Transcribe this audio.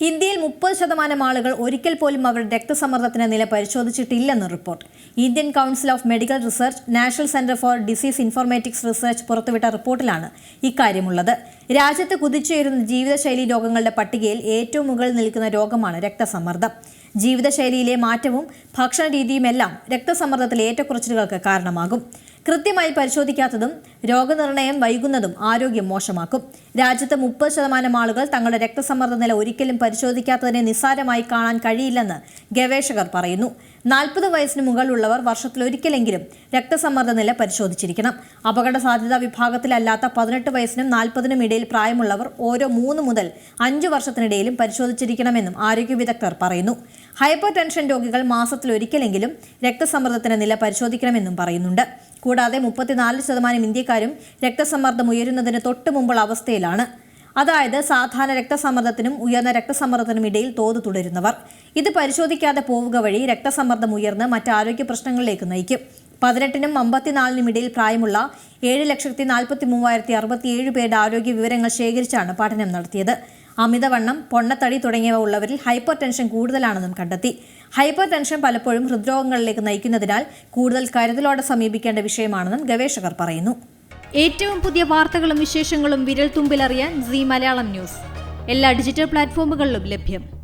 ഇന്ത്യയിൽ മുപ്പത് ശതമാനം ആളുകൾ ഒരിക്കൽ പോലും അവരുടെ രക്തസമ്മർദ്ദത്തിന്റെ നില പരിശോധിച്ചിട്ടില്ലെന്ന് report. Indian Council of Medical Research National Centre for Disease Informatics Research പുറത്തുവിട്ട റിപ്പോർട്ടിലാണ് ഇക്കാര്യമുള്ളത്. രാജ്യത്ത് കുതിച്ചുയരുന്ന ജീവിതശൈലി രോഗങ്ങളുടെ പട്ടികയിൽ ഏറ്റവും മുകളിൽ നിൽക്കുന്ന രോഗമാണ് രക്തസമ്മർദ്ദം. ജീവിതശൈലിയിലെ മാറ്റവും ഭക്ഷണ രീതിയുമെല്ലാം രക്തസമ്മർദ്ദത്തിലെ ഏറ്റക്കുറച്ചിലുകൾക്ക് കാരണമാകും. കൃത്യമായി പരിശോധിക്കാത്തതും രോഗനിർണയം വൈകുന്നതും ആരോഗ്യം മോശമാക്കും. രാജ്യത്ത് മുപ്പത് ശതമാനം ആളുകൾ തങ്ങളുടെ രക്തസമ്മർദ്ദ നില ഒരിക്കലും പരിശോധിക്കാത്തതിനെ നിസ്സാരമായി കാണാൻ കഴിയില്ലെന്ന് ഗവേഷകർ പറയുന്നു. നാൽപ്പത് വയസ്സിന് മുകളിലുള്ളവർ വർഷത്തിലൊരിക്കലെങ്കിലും രക്തസമ്മർദ്ദ നില പരിശോധിച്ചിരിക്കണം. അപകട സാധ്യതാ വിഭാഗത്തിലല്ലാത്ത പതിനെട്ട് വയസ്സിനും നാൽപ്പതിനും ഇടയിൽ പ്രായമുള്ളവർ ഓരോ മൂന്ന് മുതൽ അഞ്ച് വർഷത്തിനിടയിലും പരിശോധിച്ചിരിക്കണമെന്നും ആരോഗ്യ വിദഗ്ധർ പറയുന്നു. ഹൈപ്പർ ടെൻഷൻ രോഗികൾ മാസത്തിലൊരിക്കലെങ്കിലും രക്തസമ്മർദ്ദത്തിന്റെ നില പരിശോധിക്കണമെന്നും പറയുന്നുണ്ട്. കൂടാതെ മുപ്പത്തിനാല് ശതമാനം ഇന്ത്യക്കാരും രക്തസമ്മർദ്ദം ഉയരുന്നതിന് തൊട്ട് മുമ്പുള്ള അവസ്ഥയിലാണ്. അതായത് സാധാരണ രക്തസമ്മർദ്ദത്തിനും ഉയർന്ന രക്തസമ്മർദ്ദത്തിനും ഇടയിൽ തോത് തുടരുന്നവർ. ഇത് പരിശോധിക്കാതെ പോവുക വഴി രക്തസമ്മർദ്ദം ഉയർന്ന് മറ്റ് ആരോഗ്യ പ്രശ്നങ്ങളിലേക്ക് നയിക്കും. പതിനെട്ടിനും അമ്പത്തിനാലിനും ഇടയിൽ പ്രായമുള്ള ഏഴ് ലക്ഷത്തി നാൽപ്പത്തി മൂവായിരത്തി അറുപത്തിയേഴ് പേരുടെ ആരോഗ്യ വിവരങ്ങൾ ശേഖരിച്ചാണ് പഠനം നടത്തിയത്. അമിതവണ്ണം പൊണ്ണത്തടി തുടങ്ങിയവ ഉള്ളവരിൽ ഹൈപ്പർ ടെൻഷൻ കൂടുതലാണെന്നും കണ്ടെത്തി. ഹൈപ്പർ ടെൻഷൻ പലപ്പോഴും ഹൃദ്രോഗങ്ങളിലേക്ക് നയിക്കുന്നതിനാൽ കൂടുതൽ കരുതലോടെ സമീപിക്കേണ്ട വിഷയമാണെന്നും ഗവേഷകർ പറയുന്നു. ഏറ്റവും പുതിയ വാർത്തകളും വിശേഷങ്ങളും വിരൽ തുമ്പിലറിയാൻ സി മലയാളം ന്യൂസ്. എല്ലാ ഡിജിറ്റൽ പ്ലാറ്റ്ഫോമുകളിലും ലഭ്യം.